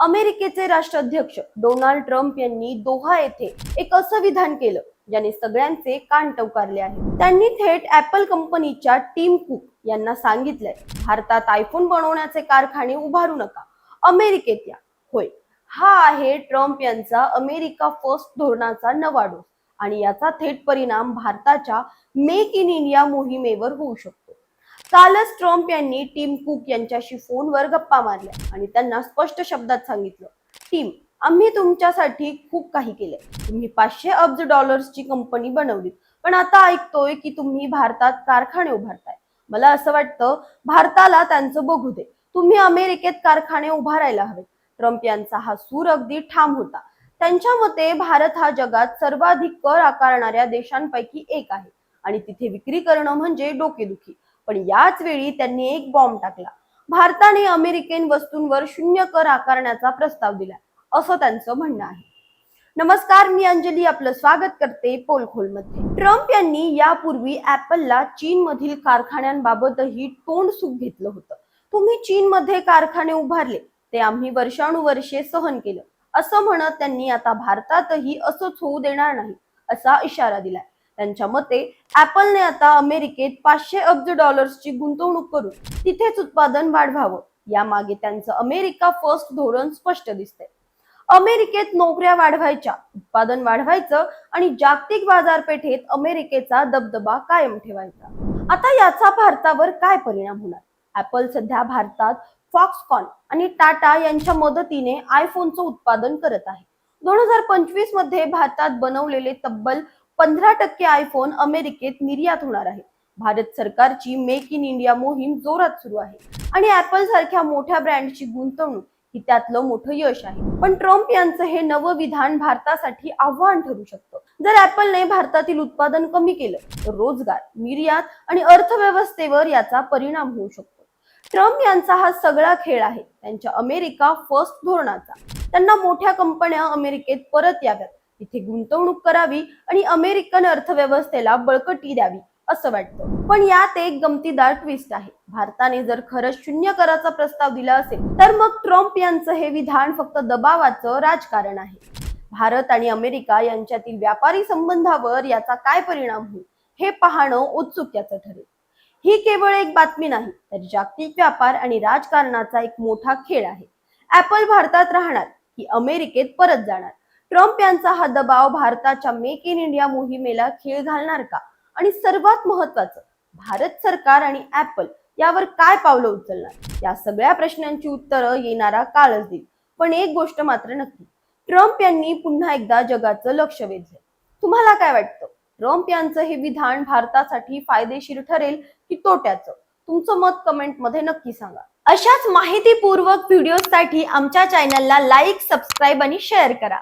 अमेरिकेचे राष्ट्राध्यक्ष Donald Trump यांनी दोहा येथे एक असं विधान केलं ज्याने सगळ्यांचे कान टवकारले आहे. त्यांनी थेट ऍपल कंपनीच्या टीम कुक यांना सांगितलंय भारतात आयफोन बनवण्याचे कारखाने उभारू नका अमेरिकेत या. होय हा आहे ट्रम्प यांचा अमेरिका फर्स्ट धोरणाचा नवा डोस आणि याचा थेट परिणाम भारताच्या मेक इन इंडिया मोहिमेवर होऊ शकतो. कालच ट्रम्प यांनी टीम कुक यांच्याशी फोनवर गप्पा मारल्या आणि त्यांना स्पष्ट शब्दात सांगितलं टीम आम्ही तुमच्यासाठी खूप काही केलंय. तुम्ही पाचशे अब्ज डॉलर्सची कंपनी बनवली पण आता ऐकतोय की तुम्ही भारतात कारखाने उभारताय. मला असं वाटतं भारताला त्यांचं बघू दे. तुम्ही अमेरिकेत कारखाने उभारायला हवे ट्रम्प यांचा हा सूर अगदी ठाम होता. त्यांच्या मते भारत हा जगात सर्वाधिक कर आकारणाऱ्या देशांपैकी एक आहे आणि तिथे विक्री करणं म्हणजे डोकेदुखी. पण याच वेळी त्यांनी एक बॉम्ब टाकला. भारताने अमेरिकन वस्तूंवर शून्य कर आकारण्याचा प्रस्ताव दिला. असं त्यांचं म्हणणं आहे. नमस्कार मी अंजली. आपलं स्वागत करते पोलखोलमध्ये. ट्रम्प यांनी यापूर्वी ऍपलला चीन मधील कारखान्यांबाबतही तोंड सुख घेतलं होतं. तुम्ही चीन मध्ये कारखाने उभारले ते आम्ही वर्षानुवर्षे सहन केलं. असं म्हणत त्यांनी आता भारतातही असंच होऊ देणार नाही असा इशारा दिलाय. त्यांच्या मते ऍपलने आता अमेरिकेत पाचशे अब्ज डॉलर्सची गुंतवणूक करून तिथेच उत्पादन वाढवावं. यामागे त्यांचं अमेरिका फर्स्ट धोरण स्पष्ट दिसते अमेरिकेत नोकऱ्या वाढवायच्या उत्पादन वाढवायचं आणि जागतिक बाजारपेठेत अमेरिकेचा दबदबा कायम ठेवायचा. आता याचा भारतावर काय परिणाम होणार? ऍपल सध्या भारतात फॉक्सकॉन आणि टाटा यांच्या मदतीने आयफोनचं उत्पादन करत आहे. दोन हजार पंचवीसमध्ये भारतात बनवलेले तब्बल पंधरा टक्के आयफोन अमेरिकेत निर्यात होणार आहे. भारत सरकारची मेक इन इंडिया मोहीम जोरात सुरू आहे. आणि ऍपल सारख्या मोठ्या ब्रँडची गुंतवणूक ही त्यातलं मोठं यश आहे. पण ट्रम्प यांचं हे नवं विधान भारतासाठी आव्हान ठरू शकतं. जर ऍपलने भारतातील उत्पादन कमी केलं तर रोजगार निर्यात आणि अर्थव्यवस्थेवर याचा परिणाम होऊ शकतो. ट्रम्प यांचा हा सगळा खेळ आहे. त्यांच्या अमेरिका फर्स्ट धोरणाचा. त्यांना मोठ्या कंपन्या अमेरिकेत परत याव्यात. तिथे गुंतवणूक करावी आणि अमेरिकन अर्थव्यवस्थेला बळकटी द्यावी असं वाटतं. पण यात एक गमतीदार ट्विस्ट आहे. भारताने जर खरंच शून्य कराचा प्रस्ताव दिला असेल तर मग ट्रम्प यांचं हे विधान फक्त दबावाचं राजकारण आहे. भारत आणि अमेरिका यांच्यातील व्यापारी संबंधावर याचा काय परिणाम होईल हे पाहणं उत्सुक्याचं ठरेल. ही केवळ एक बातमी नाही तर जागतिक व्यापार आणि राजकारणाचा एक मोठा खेळ आहे. ऍपल भारतात राहणार की अमेरिकेत परत जाणार? ट्रम्प यांचा हा दबाव भारताच्या मेक इन इंडिया मोहिमेला खीळ घालणार का? आणि सर्वात महत्वाचं भारत सरकार आणि ऍपल यावर काय पावलं उचलणार? या सगळ्या प्रश्नांची उत्तरं येणारा काळच देईल. पण एक गोष्ट मात्र नक्की ट्रम्प यांनी पुन्हा एकदा जगाचं लक्ष वेधलं तुम्हाला काय वाटतं? ट्रम्प यांचं हे विधान भारतासाठी फायदेशीर ठरेल की तोट्याचं? तुमचं मत कमेंटमध्ये नक्की सांगा. अशाच माहितीपूर्वक व्हिडिओसाठी आमच्या चॅनलला लाईक सबस्क्राईब आणि शेअर करा.